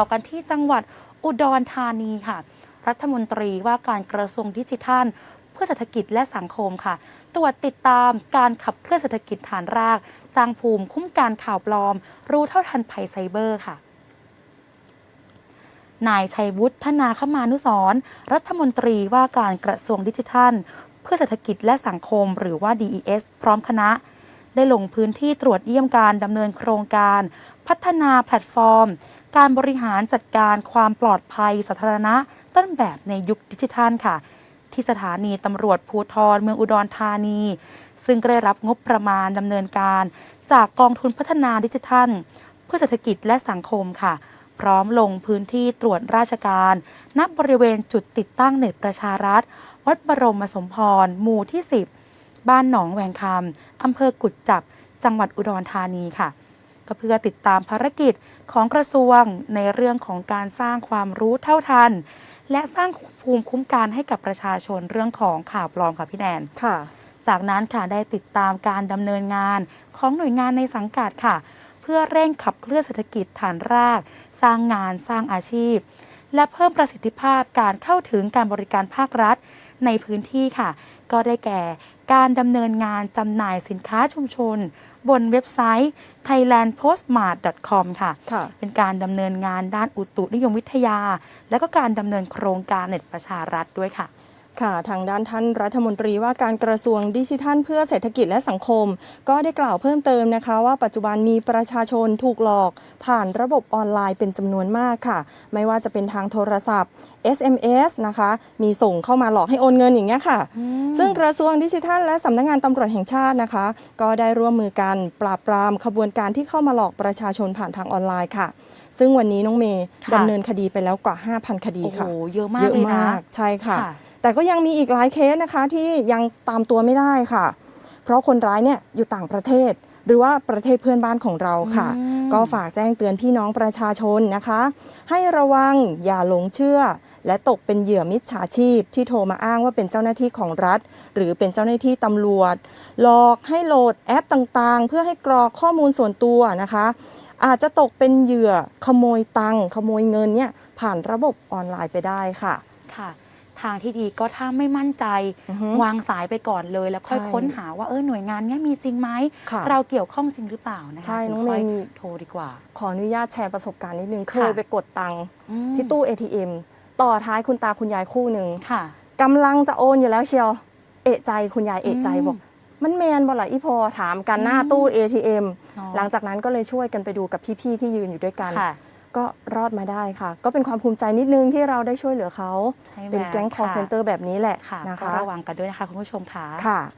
ต่อกันที่จังหวัดอุดรธานีค่ะ รัฐมนตรีว่าการกระทรวงดิจิทัล เพื่อเศรษฐกิจและสังคมค่ะ ตรวจติดตามการขับเคลื่อนเศรษฐกิจฐานราก สร้างภูมิคุ้มกันข่าวปลอม รู้เท่าทันภัยไซเบอร์ค่ะนายชัยวุฒิธนาคมานุสรรัฐมนตรีว่าการกระทรวงดิจิทัล เพื่อเศรษฐกิจและสังคมหรือว่า DES พร้อมคณะ ได้ลงพื้นที่ตรวจเยี่ยมการดำเนินโครงการ พัฒนาแพลตฟอร์ม การบริหารจัดการความปลอดภัยสาธารณะ ต้นแบบในยุคดิจิทัลค่ะ ที่สถานีตำรวจภูทรเมืองอุดรธานี ซึ่งได้รับงบประมาณดำเนินการ จากกองทุนพัฒนาดิจิทัล เพื่อเศรษฐกิจและสังคมค่ะ พร้อมลงพื้นที่ตรวจราชการ ณบริเวณจุดติดตั้งเน็ตประชารัฐวัดบรมสมพรหมู่ที่ 10 บ้านหนองแวงคำอำเภอกุดจับ จังหวัดอุดรธานีค่ะ ก็เพื่อติดตามภารกิจของกระทรวงในเรื่องของการสร้างความรู้เท่าทัน และสร้างภูมิคุ้มกันให้กับประชาชนเรื่องของข่าวปลอมค่ะพี่แนนค่ะ จากนั้นค่ะได้ติดตามการดำเนินงานของหน่วยงานในสังกัดค่ะ เพื่อเร่งขับเคลื่อนเศรษฐกิจฐานราก สร้างงานสร้างอาชีพ และเพิ่มประสิทธิภาพการเข้าถึงการบริการภาครัฐ ในพื้นที่ค่ะ ก็ได้แก่การดำเนินงานจำหน่ายสินค้าชุมชน บนเว็บไซต์ thailandpostmart.com ค่ะค่ะเป็นการดำเนินงานด้านอุตุนิยมวิทยา และก็การดำเนินโครงการเน็ตประชารัฐด้วยค่ะ ค่ะทางด้านท่านรัฐมนตรีว่าการกระทรวงดิจิทัล เพื่อเศรษฐกิจและสังคม ก็ได้กล่าวเพิ่มเติมนะคะ ว่าปัจจุบันมีประชาชนถูกหลอก ผ่านระบบออนไลน์เป็นจำนวนมากค่ะ ไม่ว่าจะเป็นทางโทรศัพท์ SMS นะคะ มีส่งเข้ามาหลอกให้โอนเงินอย่างเงี้ยค่ะ ซึ่งกระทรวงดิจิทัล และสำนักงานตำรวจแห่งชาตินะคะ ก็ได้ร่วมมือกันปราบปรามขบวนการที่เข้ามาหลอกประชาชนผ่านทางออนไลน์ค่ะซึ่งวันนี้น้องเมย์ค่ะดำเนินคดีไปแล้วกว่า 5,000 คดีโอ้โหค่ะเยอะมากเลยนะ ใช่ค่ะค่ะ แต่ก็ยังมีอีกหลายเคสนะคะที่ยังตามตัวไม่ได้ค่ะ เพราะคนร้ายเนี่ยอยู่ต่างประเทศ หรือว่าประเทศเพื่อนบ้านของเราค่ะอืมก็ฝากแจ้งเตือนพี่น้องประชาชนนะคะ ให้ระวังอย่าหลงเชื่อ และตกเป็นเหยื่อมิจฉาชีพ ที่โทรมาอ้างว่าเป็นเจ้าหน้าที่ของรัฐ หรือเป็นเจ้าหน้าที่ตำรวจ หลอกให้โหลดแอปต่างๆ เพื่อให้กรอกข้อมูลส่วนตัวนะคะอาจจะตกเป็นเหยื่อขโมยตังค์ขโมยเงินเนี่ยผ่านระบบออนไลน์ไปได้ค่ะ ค่ะ ทางที่ดีก็ถ้าไม่มั่นใจอือฮึวางสายไปก่อนเลย แล้วค่อยใช่ค้นหาว่าเออหน่วยงานเนี้ยมีจริงไหมค่ะเราเกี่ยวข้องจริงหรือเปล่านะคะใช่ถึน้องเมย์ค่ยมีโทรดีกว่า ขออนุญาตแชร์ประสบการณ์นิดนึงเคค่ะยไปกดตังค์อืมที่ตู้ ATM ต่อท้ายคุณตาคุณยายคู่หนึ่งค่ะกำลังจะโอนอยู่แล้วเชียว เอะใจคุณยายเอะใจอืมบอกมันแมนบ่ล่ะอีพอถามกันหน้าอืมตู้ ATM เนาะหลังจากนั้นก็เลยช่วยกันไปดูกับพี่ๆที่ยืนอยู่ด้วยกันค่ะ ก็รอดมาได้ค่ะ ก็เป็นความภูมิใจนิดนึงที่เราได้ช่วยเหลือเขาใช่ไหมเป็นแก๊ง call ค่ะ center แบบนี้แหละค่ะนะก็คะระวังกันด้วยนะคะคุณผู้ชมค่ะค่ะ